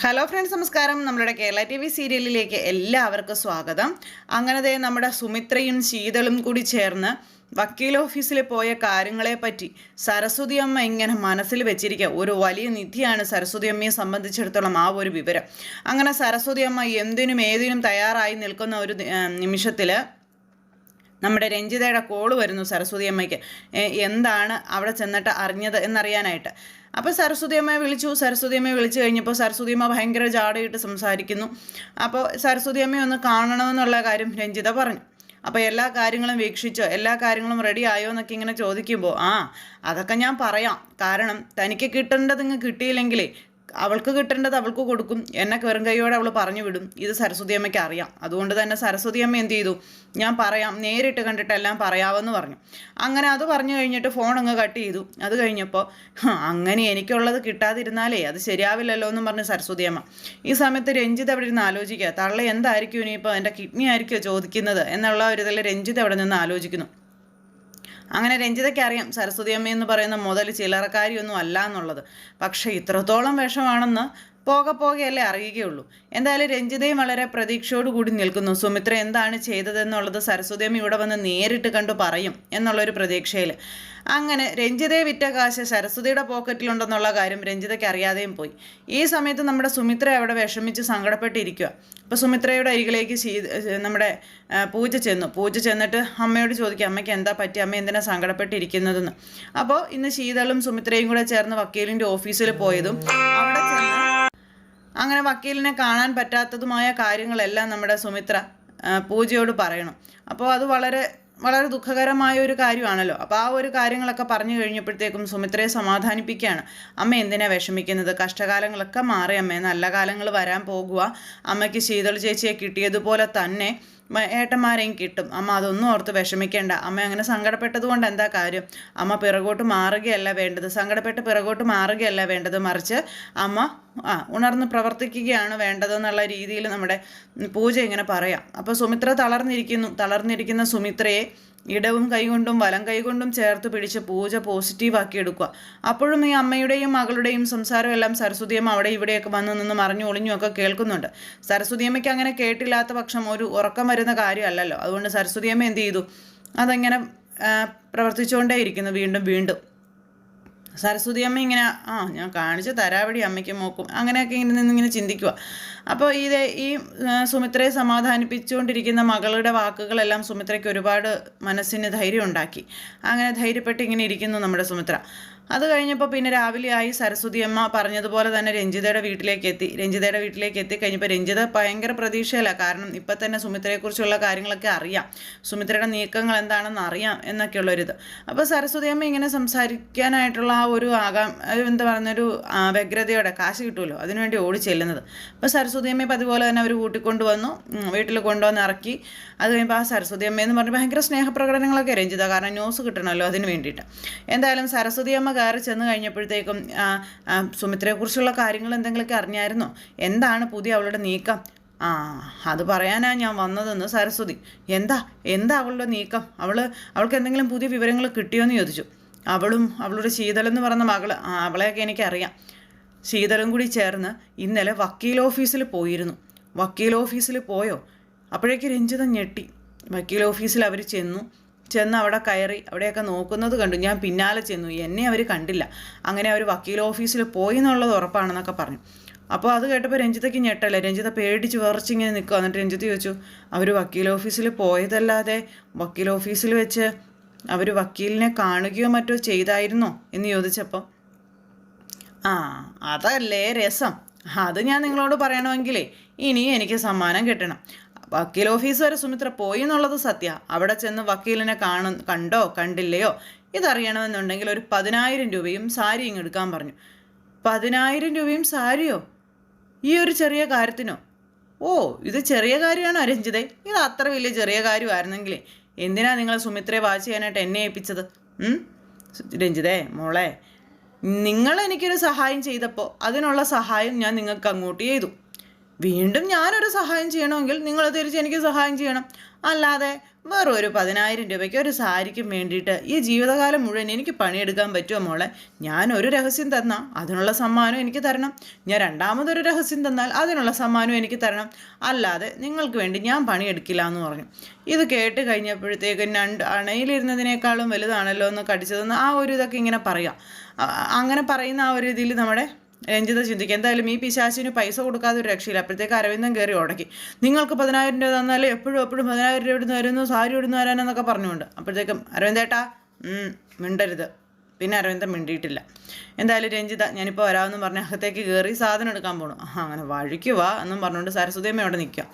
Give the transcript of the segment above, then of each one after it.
Hello friends നമസ്കാരം. നമ്മുടെ Kerala T V സീരിയലിലേക്ക് എല്ലാവർക്കും സ്വാഗതം. അങ്ങനത്തെ നമ്മുടെ സുമിത്രയും ശീതളും കൂടി ചേർന്ന് വക്കീൽ ഓഫീസിൽ പോയ കാര്യങ്ങളെപ്പറ്റി സരസ്വതി അമ്മ ഇങ്ങനെ മനസ്സിൽ വെച്ചിരിക്കുക ഒരു വലിയ നിധിയാണ് സരസ്വതി അമ്മയെ സംബന്ധിച്ചിടത്തോളം ആ ഒരു വിവരം. അങ്ങനെ സരസ്വതി അമ്മ എന്തിനും ഏതിനും തയ്യാറായി നിൽക്കുന്ന ഒരു നിമിഷത്തിൽ നമ്മുടെ രഞ്ജിതയുടെ കോൾ വരുന്നു സരസ്വതി അമ്മയ്ക്ക്. എന്താണ് അവിടെ ചെന്നിട്ട് അറിഞ്ഞത് എന്നറിയാനായിട്ട്. അപ്പോൾ സരസ്വതി അമ്മയെ വിളിച്ചു. സരസ്വതി അമ്മയെ വിളിച്ചു കഴിഞ്ഞപ്പോൾ സരസ്വതി അമ്മ ഭയങ്കര ജാടയിട്ട് സംസാരിക്കുന്നു. അപ്പോൾ സരസ്വതി അമ്മയെ ഒന്ന് കാണണമെന്നുള്ള കാര്യം രഞ്ജിത പറഞ്ഞു. അപ്പോൾ എല്ലാ കാര്യങ്ങളും വീക്ഷിച്ചോ എല്ലാ കാര്യങ്ങളും റെഡി ആയോ എന്നൊക്കെ ഇങ്ങനെ ചോദിക്കുമ്പോൾ ആ അതൊക്കെ ഞാൻ പറയാം. കാരണം തനിക്ക് കിട്ടേണ്ടത് ഇങ്ങ് കിട്ടിയില്ലെങ്കിലേ അവൾക്ക് കിട്ടേണ്ടത് അവൾക്ക് കൊടുക്കും. എന്നെ വെറും കൈയോടെ അവൾ പറഞ്ഞു വിടും. ഇത് സരസ്വതി അമ്മയ്ക്ക് അറിയാം. അതുകൊണ്ട് തന്നെ സരസ്വതി അമ്മ എന്ത് ചെയ്തു? ഞാൻ പറയാം. നേരിട്ട് കണ്ടിട്ടെല്ലാം പറയാമെന്ന് പറഞ്ഞു. അങ്ങനെ അത് പറഞ്ഞു കഴിഞ്ഞിട്ട് ഫോൺ അങ്ങ് കട്ട് ചെയ്തു. അത് കഴിഞ്ഞപ്പോൾ "ഹ, അങ്ങനെ എനിക്കുള്ളത് കിട്ടാതിരുന്നാലേ അത് ശരിയാവില്ലല്ലോ എന്നും പറഞ്ഞ് സരസ്വതി അമ്മ ഈ സമയത്ത് രഞ്ജിത് അവിടെ ഇരുന്ന് ആലോചിക്കുക തള്ള എന്തായിരിക്കും ഇനിയിപ്പോൾ എന്റെ കിഡ്നി ആയിരിക്കുമോ ചോദിക്കുന്നത്? എന്നുള്ള ഒരു ഇതിൽ രഞ്ജിത് അവിടെ നിന്ന് ആലോചിക്കുന്നു. അങ്ങനെ രഞ്ജിതയ്ക്ക് അറിയാം സരസ്വതി അമ്മ പറയുന്ന മുതൽ ചില്ലറക്കാരിയൊന്നും അല്ല എന്നുള്ളത്. പക്ഷേ ഇത്രത്തോളം വിഷമാണെന്ന് പോകെ പോകെയല്ലേ അറിയുകയുള്ളൂ. എന്തായാലും രഞ്ജിതയും വളരെ പ്രതീക്ഷയോടുകൂടി നിൽക്കുന്നു. സുമിത്ര എന്താണ് ചെയ്തതെന്നുള്ളത് സരസ്വതിയമ്മ ഇവിടെ വന്ന് നേരിട്ട് കണ്ടു പറയും എന്നുള്ളൊരു പ്രതീക്ഷയിൽ അങ്ങനെ രഞ്ജിതയെ വിറ്റ കാശ് സരസ്വതിയുടെ പോക്കറ്റിലുണ്ടെന്നുള്ള കാര്യം രഞ്ജിതയ്ക്ക് അറിയാതെയും പോയി. ഈ സമയത്ത് നമ്മുടെ സുമിത്ര അവിടെ വിഷമിച്ച് സങ്കടപ്പെട്ടിരിക്കുക അപ്പോൾ സുമിത്രയുടെ അരികിലേക്ക് നമ്മുടെ പൂജ ചെന്നു. പൂജ ചെന്നിട്ട് അമ്മയോട് ചോദിക്കുക അമ്മയ്ക്ക് എന്താ പറ്റി? അമ്മ എന്തിനാ സങ്കടപ്പെട്ടിരിക്കുന്നതെന്ന്? അപ്പോൾ ഇന്ന് ശീതളും സുമിത്രയും കൂടെ ചേർന്ന് വക്കീലിന്റെ ഓഫീസിൽ പോയതും അവിടെ ചെന്ന് അങ്ങനെ വക്കീലിനെ കാണാൻ പറ്റാത്തതുമായ കാര്യങ്ങളെല്ലാം നമ്മുടെ സുമിത്ര പൂജയോട് പറയണം. അപ്പോൾ അത് വളരെ വളരെ ദുഃഖകരമായ ഒരു കാര്യമാണല്ലോ. അപ്പോൾ ആ ഒരു കാര്യങ്ങളൊക്കെ പറഞ്ഞു കഴിഞ്ഞപ്പോഴത്തേക്കും സുമിത്രയെ സമാധാനിപ്പിക്കുകയാണ്. അമ്മ എന്തിനാ വിഷമിക്കുന്നത്? കഷ്ടകാലങ്ങളൊക്കെ മാറി അമ്മേ. നല്ല കാലങ്ങൾ വരാൻ പോകുക അമ്മയ്ക്ക് ശീതൾ ചേച്ചിയെ കിട്ടിയതുപോലെ തന്നെ ഏട്ടന്മാരെയും കിട്ടും. അമ്മ അതൊന്നും ഓർത്ത് വിഷമിക്കേണ്ട. അമ്മ അങ്ങനെ സങ്കടപ്പെട്ടത് കൊണ്ട് എന്താ കാര്യം? അമ്മ പിറകോട്ട് മാറുകയല്ല വേണ്ടത്. സങ്കടപ്പെട്ട് പിറകോട്ട് മാറുകയല്ല വേണ്ടത്. മറിച്ച് അമ്മ ആ ഉണർന്ന് പ്രവർത്തിക്കുകയാണ് വേണ്ടതെന്നുള്ള രീതിയിൽ നമ്മുടെ പൂജ ഇങ്ങനെ പറയാം. അപ്പോൾ സുമിത്ര തളർന്നിരിക്കുന്നു. തളർന്നിരിക്കുന്ന സുമിത്രയെ ഇടവും കൈകൊണ്ടും വലം കൈകൊണ്ടും ചേർത്ത് പിടിച്ച് പൂജ പോസിറ്റീവാക്കി എടുക്കുക. അപ്പോഴും ഈ അമ്മയുടെയും മകളുടെയും സംസാരമെല്ലാം സരസ്വതിയമ്മ അവിടെ ഇവിടെയൊക്കെ വന്നു നിന്ന് മറിഞ്ഞു ഒളിഞ്ഞും ഒക്കെ കേൾക്കുന്നുണ്ട്. സരസ്വതിയമ്മയ്ക്ക് അങ്ങനെ കേട്ടില്ലാത്ത പക്ഷം ഒരു ഉറക്കം വരുന്ന കാര്യമല്ലല്ലോ. അതുകൊണ്ട് സരസ്വതിയമ്മ എന്ത് ചെയ്തു? അതങ്ങനെ പ്രവർത്തിച്ചുകൊണ്ടേയിരിക്കുന്നു വീണ്ടും വീണ്ടും. സരസ്വതി അമ്മ ഇങ്ങനെ ആ ഞാൻ കാണിച്ച് തരാവടി അമ്മയ്ക്ക് മോക്കും. അങ്ങനെയൊക്കെ ഇങ്ങനെ നിന്നിങ്ങനെ ചിന്തിക്കുക. അപ്പോൾ ഇത് ഈ സുമിത്രയെ സമാധാനിപ്പിച്ചുകൊണ്ടിരിക്കുന്ന മകളുടെ വാക്കുകളെല്ലാം സുമിത്രയ്ക്ക് ഒരുപാട് മനസ്സിന് ധൈര്യം ഉണ്ടാക്കി. അങ്ങനെ ധൈര്യപ്പെട്ട് ഇങ്ങനെ ഇരിക്കുന്നു നമ്മുടെ സുമിത്ര. അത് കഴിഞ്ഞപ്പോൾ പിന്നെ രാവിലെ ആയി സരസ്വതി അമ്മ പറഞ്ഞതുപോലെ തന്നെ രഞ്ജിതയുടെ വീട്ടിലേക്ക് എത്തി. രഞ്ജിതയുടെ വീട്ടിലേക്ക് എത്തി കഴിഞ്ഞപ്പോൾ രഞ്ജിത ഭയങ്കര പ്രതീക്ഷയില്ല കാരണം ഇപ്പം തന്നെ സുമിത്രയെക്കുറിച്ചുള്ള കാര്യങ്ങളൊക്കെ അറിയാം. സുമിത്രയുടെ നീക്കങ്ങൾ എന്താണെന്ന് അറിയാം എന്നൊക്കെയുള്ളൊരിത്. അപ്പോൾ സരസ്വതി അമ്മ ഇങ്ങനെ സംസാരിക്കാനായിട്ടുള്ള ആ ഒരു ആകാം എന്താ പറയുന്നൊരു വ്യഗ്രതയോടെ കാശ് കിട്ടുമല്ലോ അതിനുവേണ്ടി ഓടി ചെല്ലുന്നത്. അപ്പോൾ അമ്മയെ അതുപോലെ തന്നെ അവർ കൂട്ടിക്കൊണ്ട് വന്നു വീട്ടിൽ കൊണ്ടുവന്ന് ഇറക്കി. അത് കഴിയുമ്പോൾ ആ സരസ്വതി അമ്മയെന്ന് പറഞ്ഞ് ഭയങ്കര സ്നേഹപ്രകടനങ്ങളൊക്കെ അറേഞ്ച് ചെയ്താൽ കാരണം ന്യൂസ് കിട്ടണമല്ലോ അതിന് വേണ്ടിയിട്ട്. എന്തായാലും സരസ്വതി അമ്മ കയറി ചെന്ന് കഴിഞ്ഞപ്പോഴത്തേക്കും സുമിത്രയെക്കുറിച്ചുള്ള കാര്യങ്ങൾ എന്തെങ്കിലുമൊക്കെ അറിഞ്ഞായിരുന്നോ? എന്താണ് പുതിയ അവളുടെ നീക്കം? ആ അത് പറയാനാ ഞാൻ വന്നതെന്ന് സരസ്വതി. എന്താ? എന്താ അവളുടെ നീക്കം? അവൾ അവൾക്ക് എന്തെങ്കിലും പുതിയ വിവരങ്ങൾ കിട്ടിയോ എന്ന് ചോദിച്ചു. അവളും അവളുടെ ശീതലെന്ന് പറഞ്ഞ മകൾ അവളെയൊക്കെ എനിക്കറിയാം. ശീതളും കൂടി ചേർന്ന് ഇന്നലെ വക്കീൽ ഓഫീസിൽ പോയിരുന്നു. വക്കീൽ ഓഫീസിൽ പോയോ? അപ്പോഴേക്ക് രഞ്ജിത ഞെട്ടി. വക്കീൽ ഓഫീസിൽ അവർ ചെന്നു. ചെന്ന് അവിടെ കയറി അവിടെയൊക്കെ നോക്കുന്നത് കണ്ടു. ഞാൻ പിന്നാലെ ചെന്നു. എന്നെ അവർ കണ്ടില്ല. അങ്ങനെ അവർ വക്കീൽ ഓഫീസിൽ പോയി എന്നുള്ളത് ഉറപ്പാണെന്നൊക്കെ പറഞ്ഞു. അപ്പോൾ അത് കേട്ടപ്പോൾ രഞ്ജിതയ്ക്ക് ഞെട്ടല്ലേ രഞ്ജിത പേടിച്ച് വിറച്ചിങ്ങനെ നിൽക്കുക. എന്നിട്ട് രഞ്ജിത്ത് ചോദിച്ചു അവർ വക്കീൽ ഓഫീസിൽ പോയതല്ലാതെ വക്കീൽ ഓഫീസിൽ വെച്ച് അവർ വക്കീലിനെ കാണുകയോ മറ്റോ ചെയ്തായിരുന്നോ? എന്ന് ചോദിച്ചപ്പോൾ ആ അതല്ലേ രസം. അത് ഞാൻ നിങ്ങളോട് പറയണമെങ്കിലേ ഇനി എനിക്ക് സമ്മാനം കിട്ടണം. വക്കീൽ ഓഫീസ് വരെ സുമിത്ര പോയി എന്നുള്ളത് സത്യ. അവിടെ ചെന്ന് വക്കീലിനെ കാണു കണ്ടോ കണ്ടില്ലയോ? ഇതറിയണമെന്നുണ്ടെങ്കിൽ ഒരു പതിനായിരം രൂപയും സാരിയും എടുക്കാൻ പറഞ്ഞു. പതിനായിരം രൂപയും സാരിയോ? ഈ ഒരു ചെറിയ കാര്യത്തിനോ? ഓ ഇത് ചെറിയ കാര്യമാണോ രഞ്ജിതേ ഇത് അത്ര വലിയ ചെറിയ കാര്യമായിരുന്നെങ്കിലേ. എന്തിനാ നിങ്ങൾ സുമിത്രയെ വാച്ച് ചെയ്യാനായിട്ട് എന്നെ ഏൽപ്പിച്ചത്? രഞ്ജിതേ മോളെ നിങ്ങൾ എനിക്കൊരു സഹായം ചെയ്തപ്പോൾ അതിനുള്ള സഹായം ഞാൻ നിങ്ങൾക്ക് അങ്ങോട്ട് ചെയ്തു. വീണ്ടും ഞാനൊരു സഹായം ചെയ്യണമെങ്കിൽ നിങ്ങൾ തിരിച്ച് എനിക്ക് സഹായം ചെയ്യണം. അല്ലാതെ വെറും ഒരു പതിനായിരം രൂപയ്ക്ക് ഒരു സാരിക്കും വേണ്ടിയിട്ട് ഈ ജീവിതകാലം മുഴുവൻ എനിക്ക് പണിയെടുക്കാൻ പറ്റുമോ മോളെ? ഞാൻ ഒരു രഹസ്യം തന്ന അതിനുള്ള സമ്മാനം എനിക്ക് തരണം. ഞാൻ രണ്ടാമതൊരു രഹസ്യം തന്നാൽ അതിനുള്ള സമ്മാനം എനിക്ക് തരണം. അല്ലാതെ നിങ്ങൾക്ക് വേണ്ടി ഞാൻ പണിയെടുക്കില്ല എന്ന് പറഞ്ഞു. ഇത് കേട്ട് കഴിഞ്ഞപ്പോഴത്തേക്കും രണ്ട് അണയിലിരുന്നതിനേക്കാളും വലുതാണല്ലോ എന്ന് കടിച്ചതെന്ന് ആ ഒരു ഇതൊക്കെ ഇങ്ങനെ പറയാം. അങ്ങനെ പറയുന്ന ആ ഒരു ഇതിൽ നമ്മുടെ രഞ്ജിത ചിന്തിക്കുക എന്തായാലും ഈ പിശാശിന് പൈസ കൊടുക്കാതെ ഒരു രക്ഷയില്ല. അപ്പോഴത്തേക്ക് അരവിന്ദൻ കയറി ഉടക്കി. നിങ്ങൾക്ക് പതിനായിരം രൂപ തന്നാലേ എപ്പോഴും എപ്പോഴും പതിനായിരം രൂപ ഇടുന്ന് വരുന്നു സാരി ഇടുന്നു വരാനെന്നൊക്കെ പറഞ്ഞുകൊണ്ട്. അപ്പോഴത്തേക്കും അരവിന്ദേട്ടാ മിണ്ടരുത്. പിന്നെ അരവിന്ദൻ മിണ്ടിയിട്ടില്ല. എന്തായാലും രഞ്ജിത ഞാനിപ്പോൾ വരാമെന്ന് പറഞ്ഞ അകത്തേക്ക് കയറി സാധനം എടുക്കാൻ പോകണം അങ്ങനെ വഴിക്ക് വാ എന്നും പറഞ്ഞുകൊണ്ട് സരസ്വതി അമ്മ അവിടെ നിൽക്കുക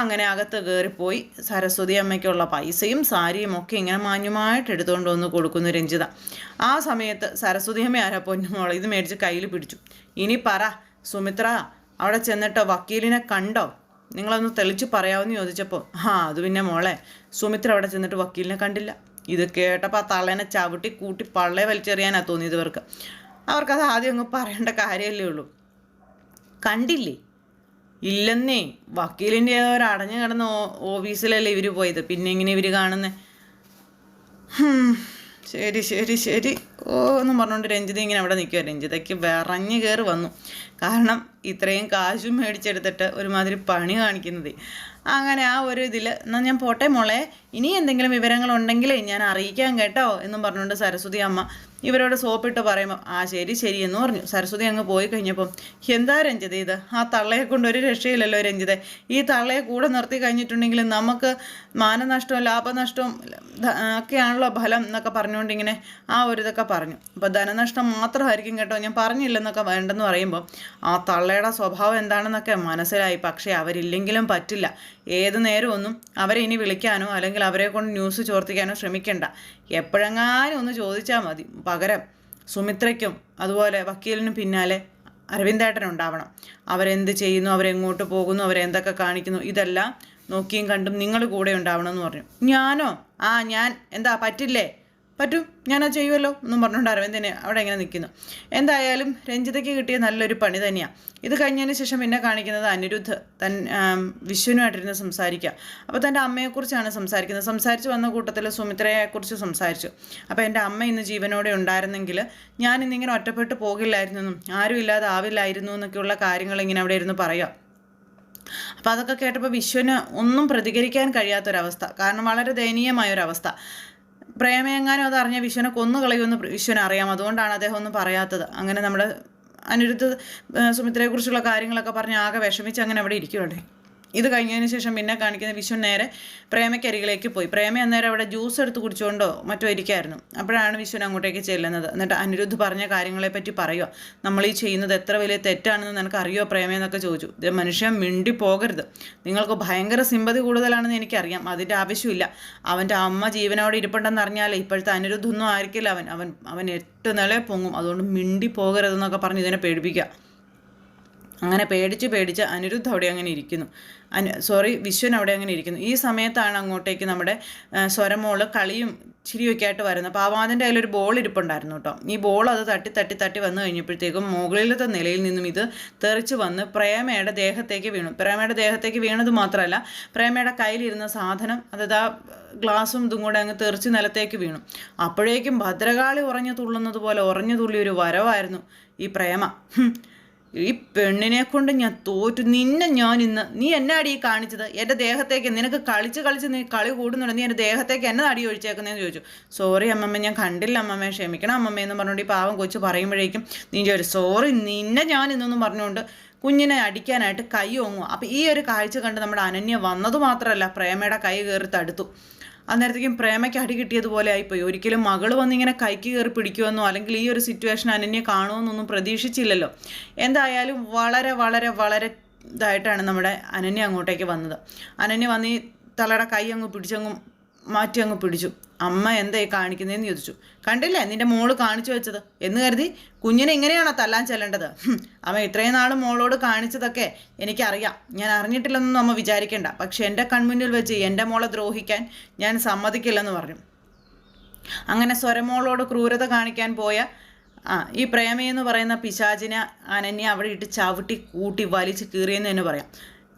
അങ്ങനെ അകത്ത് കയറിപ്പോയി സരസ്വതി അമ്മയ്ക്കുള്ള പൈസയും സാരിയും ഒക്കെ ഇങ്ങനെ മാന്യമായിട്ട് എടുത്തുകൊണ്ട് വന്ന് കൊടുക്കുന്നു രഞ്ജിത. ആ സമയത്ത് സരസ്വതി അമ്മ ആരാ പൊന്നുമോളെ ഇത് മേടിച്ച് കയ്യിൽ പിടിച്ചു. ഇനി പറ സുമിത്ര അവിടെ ചെന്നിട്ട്? വക്കീലിനെ കണ്ടോ? നിങ്ങളൊന്ന് തെളിച്ച് പറയാമെന്ന് ചോദിച്ചപ്പോൾ ആ അത് പിന്നെ മോളെ സുമിത്ര അവിടെ ചെന്നിട്ട് വക്കീലിനെ കണ്ടില്ല. ഇത് കേട്ടപ്പോൾ ആ തള്ളേനെ ചവിട്ടി കൂട്ടി പള്ളേ വലിച്ചെറിയാനാണ് തോന്നിയത് ഇവർക്ക്. അവർക്കത് ആദ്യം അങ്ങ് പറയേണ്ട കാര്യമല്ലേ ഉള്ളൂ. കണ്ടില്ലേ? ഇല്ലെന്നേ വക്കീലിന്റെ ഒരു അടഞ്ഞു കിടന്ന ഓഫീസിലല്ലേ ഇവർ പോയത്. പിന്നെ ഇങ്ങനെ ഇവർ കാണുന്നത് ശരി ശരി ശരി. ഓ എന്നും പറഞ്ഞുകൊണ്ട് രഞ്ജിത ഇങ്ങനെ അവിടെ നിൽക്കുക രഞ്ജിതയ്ക്ക് വിറഞ്ഞു കയറി വന്നു. കാരണം ഇത്രയും കാശും മേടിച്ചെടുത്തിട്ട് ഒരുമാതിരി പണി കാണിക്കുന്നത്. അങ്ങനെ ആ ഒരു ഇതിൽ എന്നാൽ ഞാൻ പോട്ടെ മോളെ. ഇനി എന്തെങ്കിലും വിവരങ്ങളുണ്ടെങ്കിൽ ഞാൻ അറിയിക്കാൻ കേട്ടോ എന്നും പറഞ്ഞുകൊണ്ട് സരസ്വതി അമ്മ ഇവരോട് സോപ്പിട്ട് പറയുമ്പോൾ ആ ശരി ശരി എന്ന് പറഞ്ഞു. സരസ്വതി അങ്ങ് പോയി കഴിഞ്ഞപ്പം എന്താ രഞ്ജിത ഇത്? ആ തള്ളയെ കൊണ്ട് ഒരു രക്ഷയില്ലല്ലോ രഞ്ജിത. ഈ തള്ളയെ കൂടെ നിർത്തി കഴിഞ്ഞിട്ടുണ്ടെങ്കിൽ നമുക്ക് മാനനഷ്ടവും ലാഭനഷ്ടവും ഒക്കെയാണല്ലോ ഫലം എന്നൊക്കെ പറഞ്ഞുകൊണ്ട് ഇങ്ങനെ ആ ഒരു ഇതൊക്കെ പറഞ്ഞു. അപ്പോൾ ധനനഷ്ടം മാത്രമായിരിക്കും കേട്ടോ ഞാൻ പറഞ്ഞില്ലെന്നൊക്കെ വേണ്ടെന്ന് പറയുമ്പോൾ ആ തള്ളയുടെ സ്വഭാവം എന്താണെന്നൊക്കെ മനസ്സിലായി. പക്ഷേ അവരില്ലെങ്കിലും പറ്റില്ല. ഏത് നേരമൊന്നും അവരെ ഇനി വിളിക്കാനോ അല്ലെങ്കിൽ അവരെ കൊണ്ട് ന്യൂസ് ചോർത്തിക്കാനോ ശ്രമിക്കേണ്ട. എപ്പോഴെങ്ങാനും ഒന്ന് ചോദിച്ചാൽ മതി. പകരം സുമിത്രയ്ക്കും അതുപോലെ വക്കീലിനും പിന്നാലെ അരവിന്ദേട്ടൻ ഉണ്ടാവണം. അവരെന്ത് ചെയ്യുന്നു അവരെങ്ങോട്ട് പോകുന്നു അവരെന്തൊക്കെ കാണിക്കുന്നു ഇതെല്ലാം നോക്കിയും കണ്ടും നിങ്ങൾ കൂടെ ഉണ്ടാവണം എന്ന് പറഞ്ഞു. ഞാനോ? ആ ഞാൻ. എന്താ പറ്റില്ലേ? പറ്റും ഞാനത് ചെയ്യുമല്ലോ എന്നും പറഞ്ഞുകൊണ്ട് അരവിന്ദനെ അവിടെ ഇങ്ങനെ നിൽക്കുന്നു. എന്തായാലും രഞ്ജിതയ്ക്ക് കിട്ടിയ നല്ലൊരു പണി തന്നെയാണ് ഇത് കഴിഞ്ഞതിന് ശേഷം പിന്നെ കാണിക്കുന്നത് അനിരുദ്ധ് തൻ വിശ്വനുമായിട്ടിരുന്ന് സംസാരിക്കുക. അപ്പോൾ തന്റെ അമ്മയെക്കുറിച്ചാണ് സംസാരിക്കുന്നത്. സംസാരിച്ച് വന്ന കൂട്ടത്തിൽ സുമിത്രയെക്കുറിച്ച് സംസാരിച്ചു. അപ്പോൾ എന്റെ അമ്മ ഇന്ന് ജീവനോടെ ഉണ്ടായിരുന്നെങ്കിൽ ഞാൻ ഇന്നിങ്ങനെ ഒറ്റപ്പെട്ട് പോകില്ലായിരുന്നെന്നും ആരും ഇല്ലാതെ ആവില്ലായിരുന്നു എന്നൊക്കെയുള്ള കാര്യങ്ങൾ ഇങ്ങനെ അവിടെ ഇരുന്ന് പറയാം അപ്പോൾ അതൊക്കെ കേട്ടപ്പോൾ വിശ്വന് ഒന്നും പ്രതികരിക്കാൻ കഴിയാത്തൊരവസ്ഥ. കാരണം വളരെ ദയനീയമായൊരവസ്ഥ. പ്രേമയെങ്ങാനും അത് അറിഞ്ഞ വിശ്വനെ കൊന്നു കളയുമെന്ന് വിശ്വനെ അറിയാം. അതുകൊണ്ടാണ് അദ്ദേഹം ഒന്നും പറയാത്തത്. അങ്ങനെ നമ്മുടെ അനിരുദ്ധ സുമിത്രയെക്കുറിച്ചുള്ള കാര്യങ്ങളൊക്കെ പറഞ്ഞ് ആകെ വിഷമിച്ച് അങ്ങനെ അവിടെ ഇരിക്കുവാണ്ടേ ഇത് കഴിഞ്ഞതിന് ശേഷം പിന്നെ കാണിക്കുന്ന വിശ്വൻ നേരെ പ്രേമയ്ക്കരികിലേക്ക് പോയി. പ്രേമ അന്നേരം അവിടെ ജ്യൂസ് എടുത്ത് കുടിച്ചുകൊണ്ടോ മറ്റോ ഇരിക്കായിരുന്നു. അപ്പോഴാണ് വിശ്വൻ അങ്ങോട്ടേക്ക് ചെല്ലുന്നത്. എന്നിട്ട് അനിരുദ്ധ് പറഞ്ഞ കാര്യങ്ങളെപ്പറ്റി പറയുക നമ്മൾ ഈ ചെയ്യുന്നത് എത്ര വലിയ തെറ്റാണെന്ന് നിനക്ക് അറിയോ പ്രേമയെന്നൊക്കെ ചോദിച്ചു. ഇത് മനുഷ്യൻ മിണ്ടി പോകരുത്. നിങ്ങൾക്ക് ഭയങ്കര സിമ്പതി കൂടുതലാണെന്ന് എനിക്കറിയാം. അതിന്റെ ആവശ്യമില്ല. അവന്റെ അമ്മ ജീവനോടെ ഇരിപ്പുണ്ടെന്ന് അറിഞ്ഞാൽ ഇപ്പോഴത്തെ അനിരുദ്ധൊന്നും ആയിരിക്കില്ല അവൻ. അവൻ അവൻ എട്ട് നില പൊങ്ങും. അതുകൊണ്ട് മിണ്ടി പോകരുതെന്നൊക്കെ പറഞ്ഞ് ഇതിനെ പേടിപ്പിക്കുക. അങ്ങനെ പേടിച്ച് പേടിച്ച് അനിരുദ്ധ അവിടെ അങ്ങനെ ഇരിക്കുന്നു. അനു സോറി വിശ്വൻ അവിടെ അങ്ങനെ ഇരിക്കുന്നു. ഈ സമയത്താണ് അങ്ങോട്ടേക്ക് നമ്മുടെ സ്വരമോൾ കളിയും ചിരിയൊക്കെ ആയിട്ട് വരുന്നത്. അപ്പോൾ ആവാദിന്റെ കയ്യിലൊരു ബോൾ ഇരിപ്പുണ്ടായിരുന്നു കേട്ടോ. ഈ ബോൾ അത് തട്ടി തട്ടി തട്ടി വന്നു കഴിഞ്ഞപ്പോഴത്തേക്കും മുകളിലത്തെ നിലയിൽ നിന്നും ഇത് തെറിച്ച് വന്ന് പ്രേമയുടെ ദേഹത്തേക്ക് വീണു. പ്രേമയുടെ ദേഹത്തേക്ക് വീണത് മാത്രമല്ല പ്രേമയുടെ കയ്യിലിരുന്ന സാധനം അതായത് ആ ഗ്ലാസും ഇതും കൂടെ അങ്ങ് തെറിച്ച് നിലത്തേക്ക് വീണു. അപ്പോഴേക്കും ഭദ്രകാളി ഉറഞ്ഞു തുള്ളുന്നത് പോലെ ഉറഞ്ഞു തുള്ളിയൊരു വരവായിരുന്നു ഈ പ്രേമ. ഈ പെണ്ണിനെ കൊണ്ട് ഞാൻ തോറ്റു. നിന്നെ ഞാൻ ഇന്ന് നീ എന്നാടി ഈ കാണിച്ചത്? എന്റെ ദേഹത്തേക്ക് നിനക്ക് കളിച്ച് കളിച്ച് നീ കളി കൂടുന്നുണ്ട്? നീ എന്റെ ദേഹത്തേക്ക് എന്നെ അടി ഒഴിച്ചേക്കുന്നതെന്ന് ചോദിച്ചു. സോറി അമ്മമ്മ ഞാൻ കണ്ടില്ല അമ്മമ്മ. ക്ഷമിക്കണം അമ്മമ്മ എന്ന് പറഞ്ഞുകൊണ്ട് ഈ പാവം കൊച്ചു പറയുമ്പോഴേക്കും നീ ചോദിച്ചു സോറി നിന്നെ ഞാൻ ഇന്നൊന്നും പറഞ്ഞുകൊണ്ട് കുഞ്ഞിനെ അടിക്കാനായിട്ട് കൈ ഓങ്ങും അപ്പം ഈ ഒരു കാഴ്ച കണ്ട് നമ്മുടെ അനന്യ വന്നത് മാത്രമല്ല പ്രേമയുടെ കൈ കയറി തടുത്തു. അന്നേരത്തേക്കും പ്രേമയ്ക്ക് അടി കിട്ടിയതുപോലെ ആയിപ്പോയി. ഒരിക്കലും മകൾ വന്നിങ്ങനെ കൈക്ക് കയറി പിടിക്കുമെന്നോ അല്ലെങ്കിൽ ഈ ഒരു സിറ്റുവേഷൻ അനന്യ കാണുമെന്നൊന്നും പ്രതീക്ഷിച്ചില്ലല്ലോ. എന്തായാലും വളരെ വളരെ വളരെ ഇതായിട്ടാണ് നമ്മുടെ അനന്യ അങ്ങോട്ടേക്ക് വന്നത്. അനന്യ വന്ന് ഈ തലയുടെ കൈ അങ്ങ് പിടിച്ചങ്ങും മാറ്റി അങ്ങ് പിടിച്ചു. അമ്മ എന്തായി കാണിക്കുന്നതെന്ന് ചോദിച്ചു. കണ്ടില്ലേ? നിന്റെ മോൾ കാണിച്ചു വെച്ചത്. എന്ന് കരുതി കുഞ്ഞിനെ ഇങ്ങനെയാണോ തല്ലാൻ ചെല്ലേണ്ടത്? അമ്മ ഇത്രയും നാൾ മോളോട് കാണിച്ചതൊക്കെ എനിക്കറിയാം. ഞാൻ അറിഞ്ഞിട്ടില്ലെന്നൊന്നും അമ്മ വിചാരിക്കേണ്ട. പക്ഷെ എന്റെ കൺമുന്നിൽ വെച്ച് എന്റെ മോളെ ദ്രോഹിക്കാൻ ഞാൻ സമ്മതിക്കില്ലെന്ന് പറഞ്ഞു. അങ്ങനെ സ്വരമോളോട് ക്രൂരത കാണിക്കാൻ പോയ ആ ഈ പ്രേമയെന്ന് പറയുന്ന പിശാചിനെ അനന്യ അവിടെ ഇട്ട് ചവിട്ടി കൂട്ടി വലിച്ച് കീറിയെന്ന് തന്നെ പറയാം.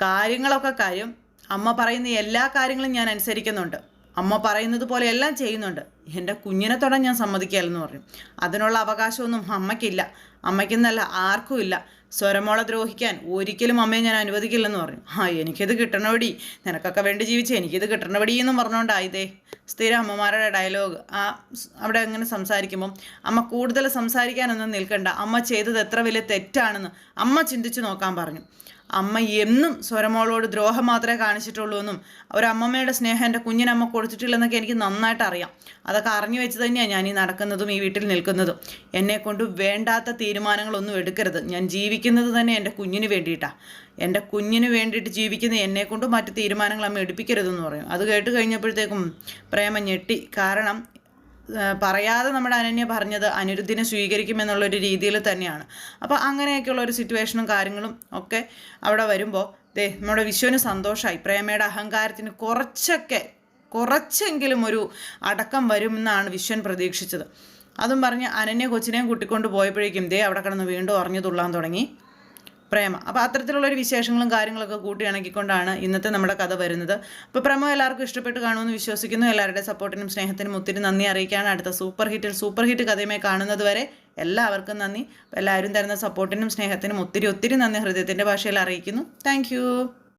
കാര്യങ്ങളൊക്കെ കാര്യം അമ്മ പറയുന്ന എല്ലാ കാര്യങ്ങളും ഞാൻ അനുസരിക്കുന്നുണ്ട്. അമ്മ പറയുന്നത് പോലെ എല്ലാം ചെയ്യുന്നുണ്ട്. എന്റെ കുഞ്ഞിനെ തൊടാൻ ഞാൻ സമ്മതിക്കാമെന്ന് പറഞ്ഞു. അതിനുള്ള അവകാശമൊന്നും അമ്മയ്ക്കില്ല. അമ്മയ്ക്കെന്നല്ല ആർക്കും ഇല്ല. സ്വരമോളെ ദ്രോഹിക്കാൻ ഒരിക്കലും അമ്മയെ ഞാൻ അനുവദിക്കില്ലെന്ന് പറഞ്ഞു. ആ എനിക്കിത് കിട്ടണപടി നിനക്കൊക്കെ വേണ്ടി ജീവിച്ച് എനിക്കിത് കിട്ടണപടി എന്നും പറഞ്ഞുകൊണ്ടായതേ. സ്ഥിരം അമ്മമാരുടെ ഡയലോഗ്. ആ അവിടെ അങ്ങനെ സംസാരിക്കുമ്പം അമ്മ കൂടുതൽ സംസാരിക്കാനൊന്നും നിൽക്കണ്ട. അമ്മ ചെയ്തത് എത്ര വലിയ തെറ്റാണെന്ന് അമ്മ ചിന്തിച്ചു നോക്കാൻ പറഞ്ഞു. അമ്മ എന്നും സ്വരമോളോട് ദ്രോഹം മാത്രമേ കാണിച്ചിട്ടുള്ളൂ എന്നും ഒരമ്മമ്മയുടെ സ്നേഹം എന്റെ കുഞ്ഞിനമ്മ കൊടുത്തിട്ടില്ലെന്നൊക്കെ എനിക്ക് നന്നായിട്ട് അറിയാം. അതൊക്കെ അറിഞ്ഞു വെച്ച് തന്നെയാണ് ഞാൻ ഈ നടക്കുന്നതും ഈ വീട്ടിൽ നിൽക്കുന്നതും. എന്നെ കൊണ്ട് വേണ്ടാത്ത തീരുമാനങ്ങളൊന്നും എടുക്കരുത്. ഞാൻ ജീവിക്കുന്നത് തന്നെ എന്റെ കുഞ്ഞിന് വേണ്ടിയിട്ടാണ് എന്റെ കുഞ്ഞിന് വേണ്ടിയിട്ട് ജീവിക്കുന്ന എന്നെ മറ്റു തീരുമാനങ്ങൾ അമ്മ എടുപ്പിക്കരുതെന്ന് പറയും. അത് കേട്ട് കഴിഞ്ഞപ്പോഴത്തേക്കും പ്രേമ ഞെട്ടി. കാരണം പറയാതെ നമ്മുടെ അനന്യ പറഞ്ഞത് അനിരുദ്ധിനെ സ്വീകരിക്കുമെന്നുള്ളൊരു രീതിയിൽ തന്നെയാണ്. അപ്പോൾ അങ്ങനെയൊക്കെയുള്ള ഒരു സിറ്റുവേഷനും കാര്യങ്ങളും ഒക്കെ അവിടെ വരുമ്പോൾ ദേ നമ്മുടെ വിശ്വന് സന്തോഷമായി പ്രേമയുടെ അഹങ്കാരത്തിന് കുറച്ചൊക്കെ കുറച്ചെങ്കിലും ഒരു അടക്കം വരുമെന്നാണ് വിശ്വൻ പ്രതീക്ഷിച്ചത്. അതും പറഞ്ഞ് അനന്യ കൊച്ചിനെയും കൂട്ടിക്കൊണ്ട് പോയപ്പോഴേക്കും ദേ അവിടെ കിടന്ന് വീണ്ടും അറിഞ്ഞു തുള്ളാൻ തുടങ്ങി. പ്രേമ. അപ്പോൾ അത്തരത്തിലുള്ള ഒരു വിശേഷങ്ങളും കാര്യങ്ങളൊക്കെ കൂട്ടിയിണക്കിക്കൊണ്ടാണ് ഇന്നത്തെ നമ്മുടെ കഥ വരുന്നത്. അപ്പോൾ പ്രേമ എല്ലാവർക്കും ഇഷ്ടപ്പെട്ട് കാണുമെന്ന് വിശ്വസിക്കുന്നു. എല്ലാവരുടെ സപ്പോർട്ടിനും സ്നേഹത്തിനും ഒത്തിരി നന്ദി അറിയിക്കുകയാണ് അടുത്ത സൂപ്പർ ഹിറ്റിൽ സൂപ്പർ ഹിറ്റ് കഥയുമായി കാണുന്നത് വരെ എല്ലാവർക്കും നന്ദി. എല്ലാവരും തരുന്ന സപ്പോർട്ടിനും സ്നേഹത്തിനും ഒത്തിരി ഒത്തിരി നന്ദി ഹൃദയത്തിന്റെ ഭാഷയിൽ അറിയിക്കുന്നു. താങ്ക്